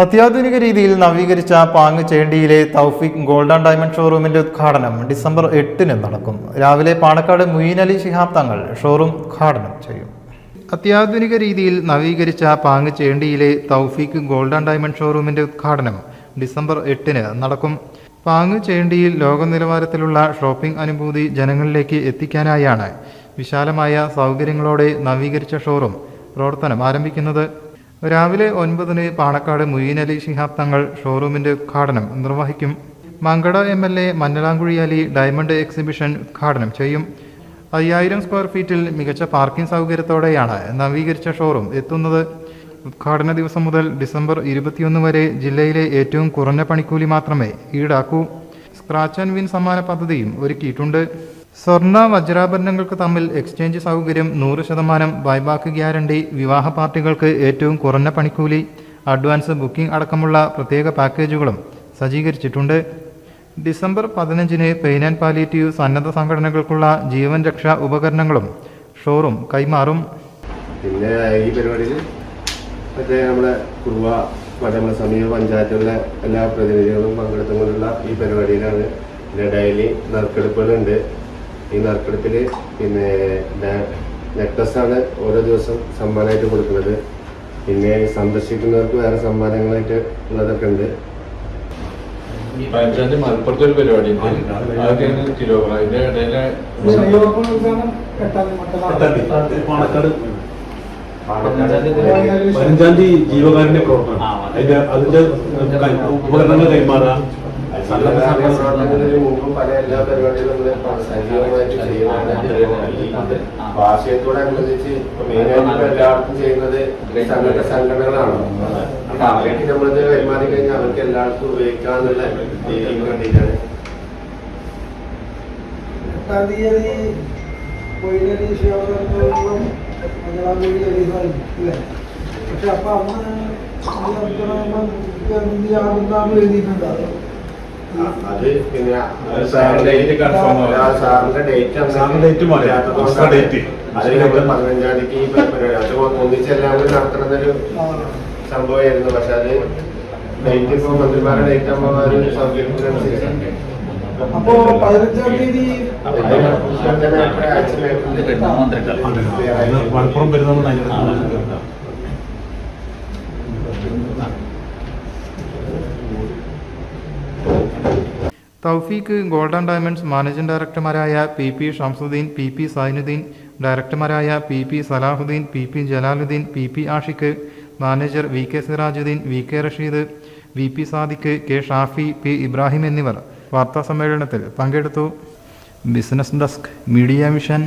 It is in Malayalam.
അത്യാധുനിക രീതിയിൽ നവീകരിച്ച പാങ് ചേണ്ടിയിലെ തൗഫിക് ഗോൾഡ് ആൻഡ് ഡയമണ്ട് ഷോറൂമിന്റെ ഉദ്ഘാടനം ഡിസംബർ എട്ടിന് നടക്കും. രാവിലെ പാണക്കാട് മുയിൻ അലി ശിഹാബ് തങ്ങൾ ഷോറൂം ഉദ്ഘാടനം ചെയ്യും. അത്യാധുനിക രീതിയിൽ നവീകരിച്ച പാങ് ചേണ്ടിയിലെ തൗഫിക് ഗോൾഡ് ആൻഡ് ഡയമണ്ട് ഷോറൂമിന്റെ ഉദ്ഘാടനം ഡിസംബർ എട്ടിന് നടക്കും. പാങ് ചേണ്ടിയിൽ ലോക നിലവാരത്തിലുള്ള ഷോപ്പിംഗ് അനുഭൂതി ജനങ്ങളിലേക്ക് എത്തിക്കാനായാണ് വിശാലമായ സൗകര്യങ്ങളോടെ നവീകരിച്ച ഷോറൂം പ്രവർത്തനം ആരംഭിക്കുന്നത്. രാവിലെ ഒൻപതിന് പാണക്കാട് മുയീൻ അലി ശിഹാബ് തങ്ങൾ ഷോറൂമിന്റെ ഉദ്ഘാടനം നിർവഹിക്കും. Mankada M L A Mannalamkuzhi Ali diamond exhibition ഉദ്ഘാടനം ചെയ്യും. അയ്യായിരം സ്ക്വയർ ഫീറ്റിൽ മികച്ച പാർക്കിംഗ് സൗകര്യത്തോടെയാണ് നവീകരിച്ച ഷോറൂം എത്തുന്നത്. ഉദ്ഘാടന ദിവസം മുതൽ ഡിസംബർ ഇരുപത്തിയൊന്ന് വരെ ജില്ലയിലെ ഏറ്റവും കുറഞ്ഞ പണിക്കൂലി മാത്രമേ ഈടാക്കൂ. സ്ക്രാച്ച് ആൻഡ് വിൻ സമ്മാന പദ്ധതിയും ഒരുക്കിയിട്ടുണ്ട്. സ്വർണ വജ്രാഭരണങ്ങൾക്ക് തമ്മിൽ എക്സ്ചേഞ്ച് സൗകര്യം നൂറ് ശതമാനം ബൈബാക്ക് ഗ്യാരണ്ടി വിവാഹ പാർട്ടികൾക്ക് ഏറ്റവും കുറഞ്ഞ പണിക്കൂലി അഡ്വാൻസ് ബുക്കിംഗ് അടക്കമുള്ള പ്രത്യേക പാക്കേജുകളും സജ്ജീകരിച്ചിട്ടുണ്ട്. ഡിസംബർ പതിനഞ്ചിന് പെയിൻ ആൻഡ് പാലിയേറ്റീവ് സന്നദ്ധ സംഘടനകൾക്കുള്ള ജീവൻ രക്ഷാ ഉപകരണങ്ങളും ഷോറും കൈമാറും. പിന്നെ ഈ പരിപാടിയിൽ മറ്റേ നമ്മുടെ കുറുവ മറ്റേ സമീപ പഞ്ചായത്തുകളിലെ എല്ലാ പ്രതിനിധികളും പങ്കെടുത്തുകൊണ്ടുള്ള ഈ പരിപാടിയിലാണ്. പിന്നെ ഡെയിലി നറുക്കെടുപ്പുകളുണ്ട്. ഈ നറുക്കെടുപ്പിൽ പിന്നെ നെക്ലസ്സാണ് ഓരോ ദിവസം സമ്മാനമായിട്ട് കൊടുക്കുന്നത്. പിന്നെ സന്ദർശിക്കുന്നവർക്ക് വേറെ സമ്മാനങ്ങളായിട്ട് ഉള്ളതൊക്കെ ഉണ്ട്. പഞ്ചായത്ത് മലപ്പുറത്ത് ഒരു പരിപാടി ഉണ്ട് അതൊക്കെ കിലോ അതിന്റെ ഇടയിൽ പാണക്കാട്. പതിനഞ്ചാം തീയതി ജീവകാരന്റെ പ്രവർത്തനം. അതിന്റെ അതിന്റെ ഉപകരണങ്ങൾ കൈമാറുക പല എല്ലാ മെയിനായിട്ട് എല്ലാവർക്കും ചെയ്യുന്നത് സംഘടന സംഘടനകളാണ് അപ്പൊ അവർക്ക് നമ്മളിത് കൈമാറി അവർക്ക് എല്ലാവർക്കും ഉപയോഗിക്കാന്നുള്ള രീതിയിൽ വേണ്ടിയിട്ടാണ് പക്ഷെ അപ്പൊ അന്ന് എന്തിയാകുന്നാന്ന് എഴുതിയിട്ടുണ്ടാവും അത് പിന്നെ സാറിന്റെ. ഡേറ്റ് പതിനഞ്ചാം പരിപാടി അത് ഒന്നിച്ചെല്ലാം കൂടി നടത്തണമെന്നൊരു ആ. സംഭവമായിരുന്നു. പക്ഷെ അത് ഡേറ്റ് ഇപ്പൊ മന്ത്രിമാരുടെ ഡേറ്റ് ആകുമ്പോൾ ഒരു സൗകര്യത്തിനനുസരിച്ച് അപ്പോ പതിനഞ്ചാം തീയതി മലപ്പുറം വരുന്ന Taufiq golden diamonds managing ഡയറക്ടർമാരായ P P Shamsuddin P P Sainuddin ഡയറക്ടർമാരായ P P Salahuddin P P Jalaluddin P P Ashiq manager V K Sirajuddin V K Rasheed V P Sadiq K Shafi P Ibrahim എന്നിവർ വാർത്താ സമ്മേളനത്തിൽ പങ്കെടുത്തു. Business desk media mission.